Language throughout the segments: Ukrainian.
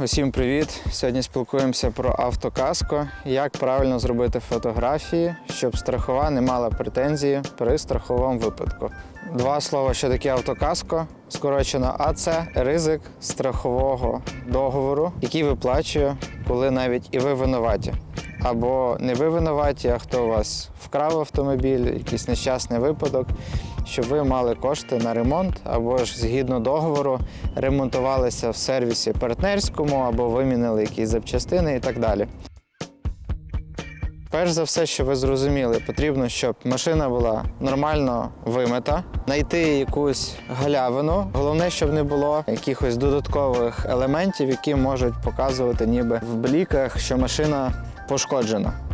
усім привіт! Сьогодні спілкуємося про автокаско, як правильно зробити фотографії, щоб страхова не мала претензії при страховому випадку. Два слова, що таке автокаско. Скорочено АЦ ризик страхового договору, який виплачує, коли навіть і ви винуваті. Або не ви винуваті, а хто у вас вкрав автомобіль, якийсь нещасний випадок, щоб ви мали кошти на ремонт, або ж згідно договору ремонтувалися в сервісі партнерському, або вимінили якісь запчастини і так далі. Перш за все, що ви зрозуміли, потрібно, щоб машина була нормально вимита, знайти якусь галявину. Головне, щоб не було якихось додаткових елементів, які можуть показувати ніби в бліках, що машина пошкоджена.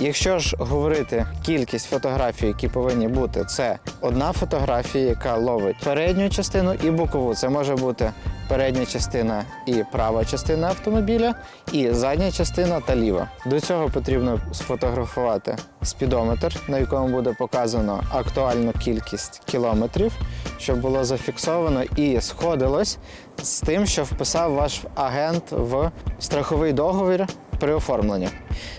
Якщо ж говорити кількість фотографій, які повинні бути, це одна фотографія, яка ловить передню частину і бокову. Це може бути передня частина і права частина автомобіля, і задня частина та ліва. До цього потрібно сфотографувати спідометр, на якому буде показано актуальну кількість кілометрів, щоб було зафіксовано і сходилось з тим, що вписав ваш агент в страховий договір при оформленні.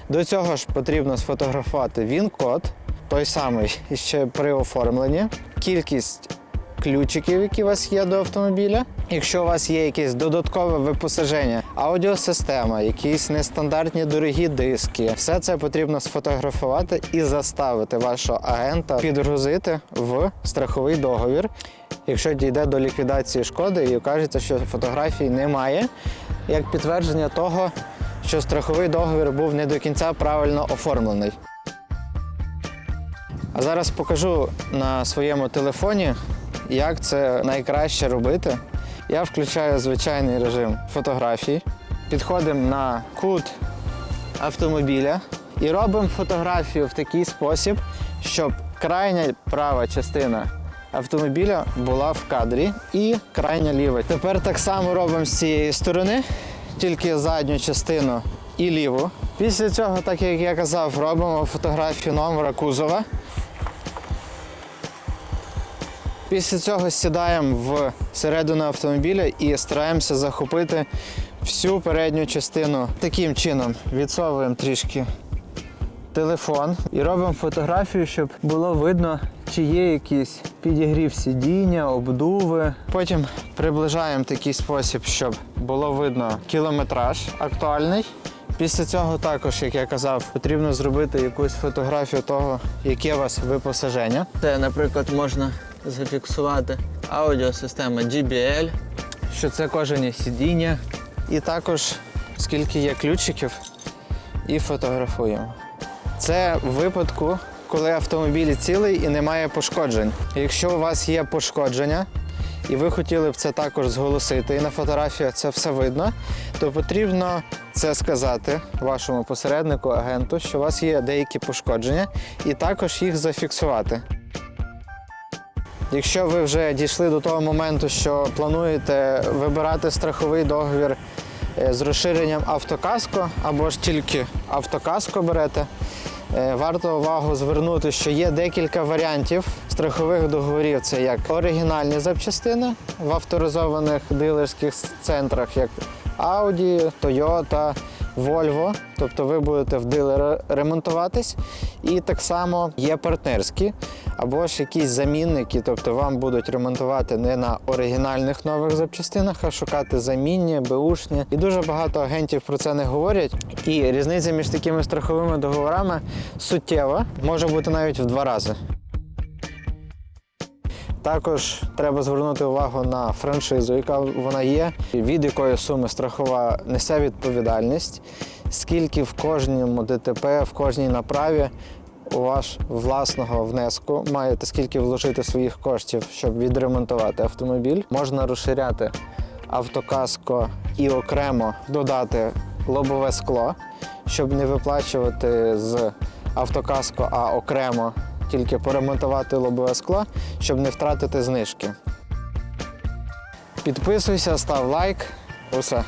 До цього ж потрібно сфотографувати він-код, той самий ще при оформленні, кількість ключиків, які у вас є до автомобіля. Якщо у вас є якесь додаткове випосаження, аудіосистема, якісь нестандартні дорогі диски, все це потрібно сфотографувати і заставити вашого агента підгрузити в страховий договір. Якщо дійде до ліквідації шкоди і окажеться, що фотографій немає, як підтвердження того, що страховий договір був не до кінця правильно оформлений. А зараз покажу на своєму телефоні, як це найкраще робити. Я включаю звичайний режим фотографії, підходимо на кут автомобіля і робимо фотографію в такий спосіб, щоб крайня права частина автомобіля була в кадрі і крайня ліва. Тепер так само робимо з цієї сторони, тільки задню частину і ліву. Після цього, так як я казав, робимо фотографію номера кузова. Після цього сідаємо в середину автомобіля і стараємося захопити всю передню частину. Таким чином відсовуємо трішки телефон і робимо фотографію, щоб було видно, чи є якийсь підігрів сидіння, обдуви. Потім приближаємо такий спосіб, щоб було видно кілометраж актуальний. Після цього також, як я казав, потрібно зробити якусь фотографію того, яке у вас випосаження. Це, наприклад, можна зафіксувати аудіосистема JBL, що це кожені сидіння. І також скільки є ключиків, і фотографуємо. Це в випадку, коли автомобіль цілий і немає пошкоджень. Якщо у вас є пошкодження, і ви хотіли б це також зголосити, і на фотографії це все видно, то потрібно це сказати вашому посереднику, агенту, що у вас є деякі пошкодження, і також їх зафіксувати. Якщо ви вже дійшли до того моменту, що плануєте вибирати страховий договір з розширенням автокаско або ж тільки автокаско берете, е, варто увагу звернути, що є декілька варіантів страхових договорів. Це як оригінальні запчастини в авторизованих дилерських центрах, як Audi, Toyota, Volvo, тобто ви будете в дилера ремонтуватись. І так само є партнерські або ж якісь замінники, тобто вам будуть ремонтувати не на оригінальних нових запчастинах, а шукати замінні, беушні. І дуже багато агентів про це не говорять. І різниця між такими страховими договорами суттєва, може бути навіть в два рази. Також треба звернути увагу на франшизу, яка вона є, від якої суми страхова несе відповідальність, скільки в кожному ДТП, в кожній направі у ваш власного внеску маєте скільки вложити своїх коштів, щоб відремонтувати автомобіль. Можна розширяти автокаско і окремо додати лобове скло, щоб не виплачувати з автокаско, а окремо тільки поремонтувати лобове скло, щоб не втратити знижки. Підписуйся, став лайк. Усе.